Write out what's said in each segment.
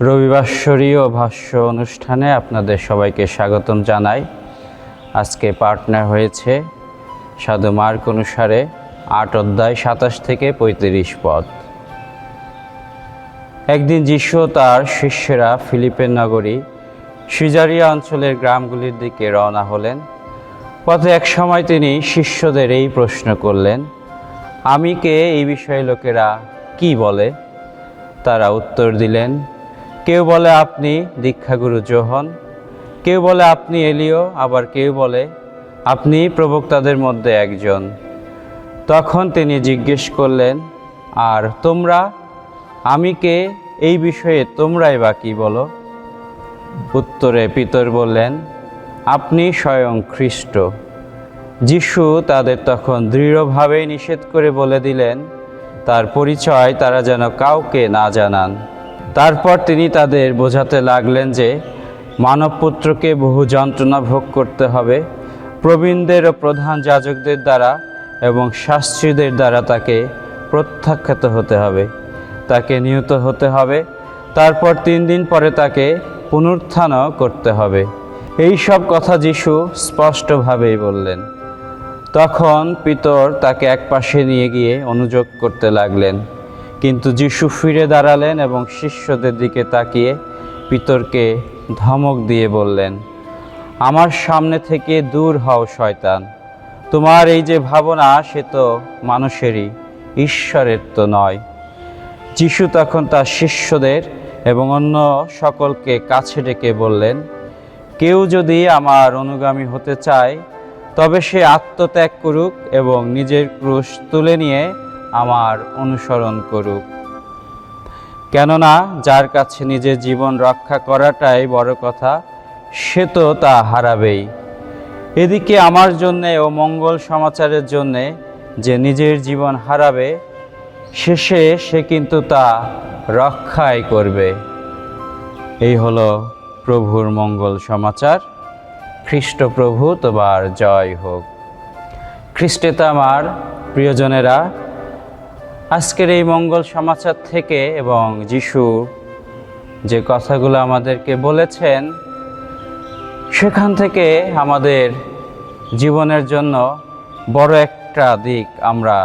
রবিবাসরীয় ভাষ্য অনুষ্ঠানে আপনাদের সবাইকে স্বাগতম জানাই। আজকে পার্টনার হয়েছে সাধু মার্ক অনুসারে আট অধ্যায় সাতাশ থেকে পঁয়ত্রিশ পদ। একদিন যিশু তার শিষ্যেরা ফিলিপের নগরী সিজারিয়া অঞ্চলের গ্রামগুলির দিকে রওনা হলেন। পথে এক সময় তিনি শিষ্যদের এই প্রশ্ন করলেন, আমি কে? এই বিষয়ে লোকেরা কি বলে? তারা উত্তর দিলেন কেউ বলে আপনি দীক্ষাগুরু যোহন কেউ বলে আপনি এলিও, আবার কেউ বলে আপনি প্রবক্তাদের মধ্যে একজন। তখন তিনি জিজ্ঞেস করলেন, আর তোমরা? আমি কে? এই বিষয়ে তোমরাই বা কী বলো? উত্তরে পিতর বললেন, আপনি স্বয়ং খ্রিস্ট যিশু তাদের তখন দৃঢ়ভাবে নিষেধ করে বলে দিলেন, তার পরিচয় তারা যেন কাউকে না জানান। তারপর তিনি তাদের বোঝাতে লাগলেন যে মানবপুত্রকে বহু যন্ত্রণা ভোগ করতে হবে। প্রবীণদের ও প্রধান যাজকদের দ্বারা এবং শাস্ত্রীদের দ্বারা তাকে প্রত্যাখ্যাত হতে হবে। তাকে নিহত হতে হবে। তারপর তিন দিন পরে তাকে পুনরুত্থানও করতে হবে। এই সব কথা যিশু স্পষ্টভাবেই বললেন। তখন পিতর তাকে একপাশে নিয়ে গিয়ে অনুযোগ করতে লাগলেন। কিন্তু যিশু ফিরে দাঁড়ালেন এবং শিষ্যদের দিকে তাকিয়ে পিতরকে ধমক দিয়ে বললেন, আমার সামনে থেকে দূর হও, শয়তান। তোমার এই যে ভাবনা, সে তো মানুষেরই, ঈশ্বরের তো নয়। যিশু তখন তার শিষ্যদের এবং অন্য সকলকে কাছে ডেকে বললেন, কেউ যদি আমার অনুগামী হতে চায়, তবে সে আত্মত্যাগ করুক এবং নিজের ক্রুশ তুলে নিয়ে আমার অনুসরণ করুক। কেননা, যার কাছে নিজের জীবন রক্ষা করাটাই বড় কথা, সে তো তা হারাবেই। এদিকে আমার জন্যে ও মঙ্গল সমাচারের জন্যে যে নিজের জীবন হারাবে, শেষে সে কিন্তু তা রক্ষাই করবে। এই হলো প্রভুর মঙ্গল সমাচার। খ্রিস্ট প্রভু তোমার জয় হোক। খ্রিস্টেতা আমার প্রিয়জনেরা আজকের এই মঙ্গল সমাচার থেকে এবং যিশু যে কথাগুলো আমাদেরকে বলেছেন, সেখান থেকে আমাদের জীবনের জন্য বড় একটা দিক আমরা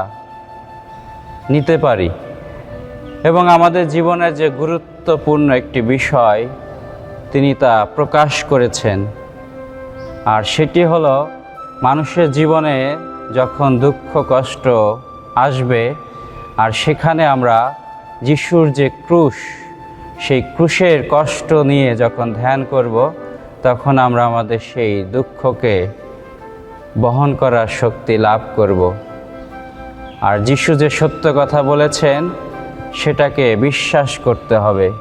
নিতে পারি এবং আমাদের জীবনের যে গুরুত্বপূর্ণ একটি বিষয় তিনি তা প্রকাশ করেছেন। আর সেটি হলো, মানুষের জীবনে যখন দুঃখ, কষ্ট আসবে আর সেখানে আমরা যিশুর যে ক্রুশ, সেই ক্রুশের কষ্ট নিয়ে যখন ধ্যান করব, তখন আমরা আমাদের সেই দুঃখকে বহন করার শক্তি লাভ করব। আর যিশু যে সত্য কথা বলেছেন, সেটাকে বিশ্বাস করতে হবে।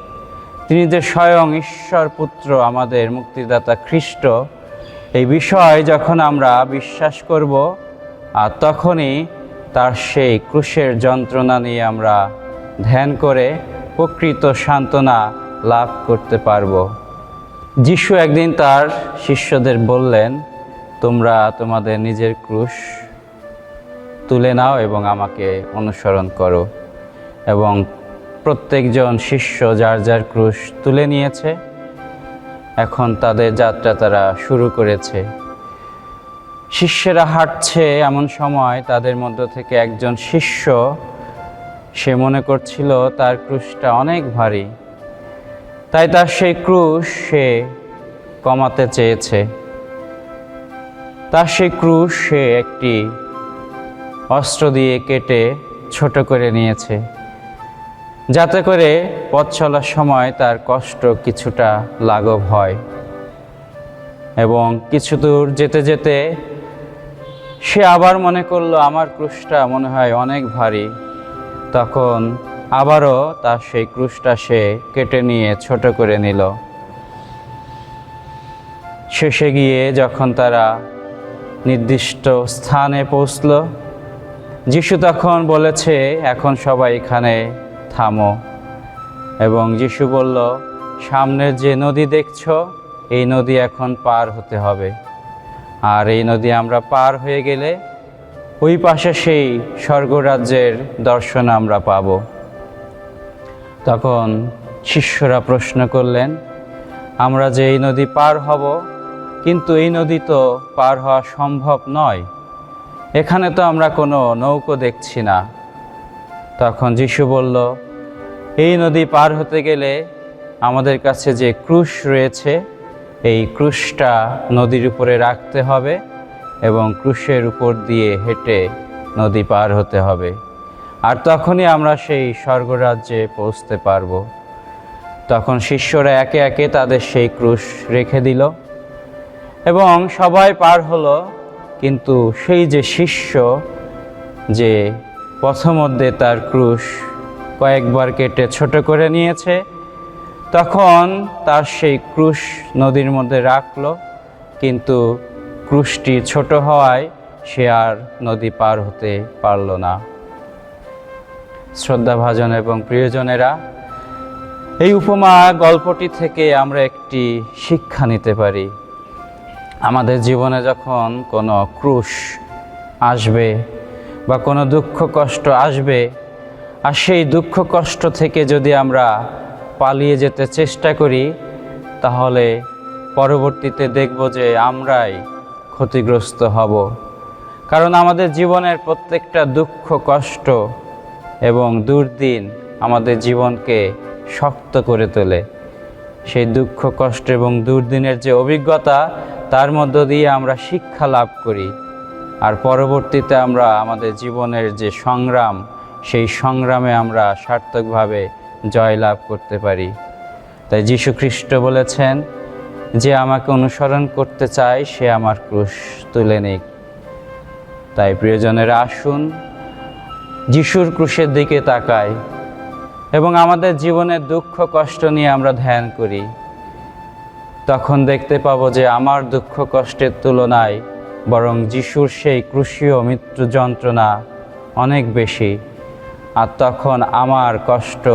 তিনি যে স্বয়ং ঈশ্বর পুত্র আমাদের মুক্তিদাতা খ্রিস্ট, এই বিষয় যখন আমরা বিশ্বাস করব, আর তখনই তার সেই ক্রুশের যন্ত্রণা নিয়ে আমরা ধ্যান করে প্রকৃত সান্ত্বনা লাভ করতে পারব। যিশু একদিন তার শিষ্যদের বললেন, তোমরা তোমাদের নিজের ক্রুশ তুলে নাও এবং আমাকে অনুসরণ করো। এবং প্রত্যেকজন শিষ্য যার যার ক্রুশ তুলে নিয়েছে, এখন তাদের যাত্রা তারা শুরু করেছে। শিষ্যেরা হাঁটছে এমন সময় তাদের মধ্য থেকে একজন শিষ্য, সে মনে করছিল তার ক্রুশটা অনেক ভারী। তাই তার সেই ক্রুশ সে কমাতে চেয়েছে। তার সেই ক্রুশ সে একটি অস্ত্র দিয়ে কেটে ছোট করে নিয়েছে, যাতে করে পথ চলার সময় তার কষ্ট কিছুটা লাঘব হয় এবং কিছু দূর যেতে যেতে সে আবার মনে করল আমার ক্রুশটা মনে হয় অনেক ভারী। তখন আবারও তার সেই ক্রুশটা সে কেটে নিয়ে ছোট করে নিল। শেষে গিয়ে যখন তারা নির্দিষ্ট স্থানে পৌঁছল, যিশু তখন বলেছে, এখন সবাই এখানে থামো। এবং যিশু বলল, সামনের যে নদী দেখছ, এই নদী এখন পার হতে হবে। আর এই নদী আমরা পার হয়ে গেলে ওই পাশে সেই স্বর্গরাজ্যের দর্শন আমরা পাব। তখন শিষ্যরা প্রশ্ন করলেন, আমরা যে এই নদী পার হব, কিন্তু এই নদী তো পার হওয়া সম্ভব নয়। এখানে তো আমরা কোনো নৌকো দেখছি না। তখন যিশু বলল, এই নদী পার হতে গেলে আমাদের কাছে যে ক্রুশ রয়েছে এই ক্রুশটা নদীর উপরে রাখতে হবে এবং ক্রুশের উপর দিয়ে হেঁটে নদী পার হতে হবে। আর তখনই আমরা সেই স্বর্গরাজ্যে পৌঁছতে পারব। তখন শিষ্যরা একে একে তাদের সেই ক্রুশ রেখে দিল এবং সবাই পার হলো, কিন্তু সেই যে শিষ্য যে পথমধ্যে তার ক্রুশ কয়েকবার কেটে ছোট করে নিয়েছে তখন তার সেই ক্রুশ নদীর মধ্যে রাখল, কিন্তু ক্রুশটি ছোট হওয়ায় সে আর নদী পার হতে পারল না। শ্রদ্ধাভাজন এবং প্রিয়জনেরা, এই উপমা গল্পটি থেকে আমরা একটি শিক্ষা নিতে পারি। আমাদের জীবনে যখন কোনো ক্রুশ আসবে বা কোনো দুঃখ কষ্ট আসবে, আর সেই দুঃখ কষ্ট থেকে যদি আমরা পালিয়ে যেতে চেষ্টা করি, তাহলে পরবর্তীতে দেখব যে আমরাই ক্ষতিগ্রস্ত হব। কারণ আমাদের জীবনের প্রত্যেকটা দুঃখ, কষ্ট এবং দুর্দিন আমাদের জীবনকে শক্ত করে তোলে। সেই দুঃখ, কষ্ট এবং দুর্দিনের যে অভিজ্ঞতা, তার মধ্য দিয়ে আমরা শিক্ষা লাভ করি। আর পরবর্তীতে আমরা আমাদের জীবনের যে সংগ্রাম, সেই সংগ্রামে আমরা সার্থকভাবে জয়লাভ করতে পারি। তাই যীশু খ্রিস্ট বলেছেন, যে আমাকে অনুসরণ করতে চায়, সে আমার ক্রুশ তুলে নিক। তাই প্রিয়জনেরা আসুন, যিশুর ক্রুশের দিকে তাকাই এবং আমাদের জীবনের দুঃখ, কষ্ট নিয়ে আমরা ধ্যান করি। তখন দেখতে পাবো যে আমার দুঃখ, কষ্টের তুলনায় বরং যিশুর সেই ক্রুশীয় মৃত্যু যন্ত্রণা অনেক বেশি। আর তখন আমার কষ্ট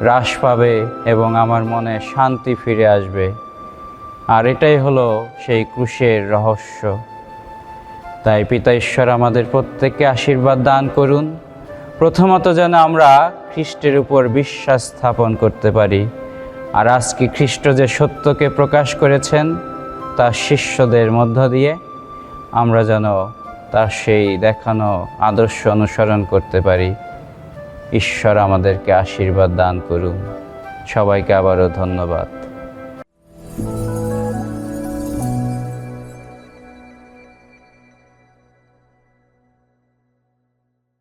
হ্রাস পাবে এবং আমার মনে শান্তি ফিরে আসবে। আর এটাই হলো সেই ক্রুশের রহস্য। তাই পিতা ঈশ্বর আমাদের প্রত্যেককে আশীর্বাদ দান করুন। প্রথমত যেন আমরা খ্রিস্টের উপর বিশ্বাস স্থাপন করতে পারি। আর আজকে খ্রিস্ট যে সত্যকে প্রকাশ করেছেন তার শিষ্যদের মধ্য দিয়ে আমরা যেন তার সেই দেখানো আদর্শ অনুসরণ করতে পারি। ঈশ্বর আমাদেরকে আশীর্বাদ দান করুন। সবাইকে আবারও ধন্যবাদ।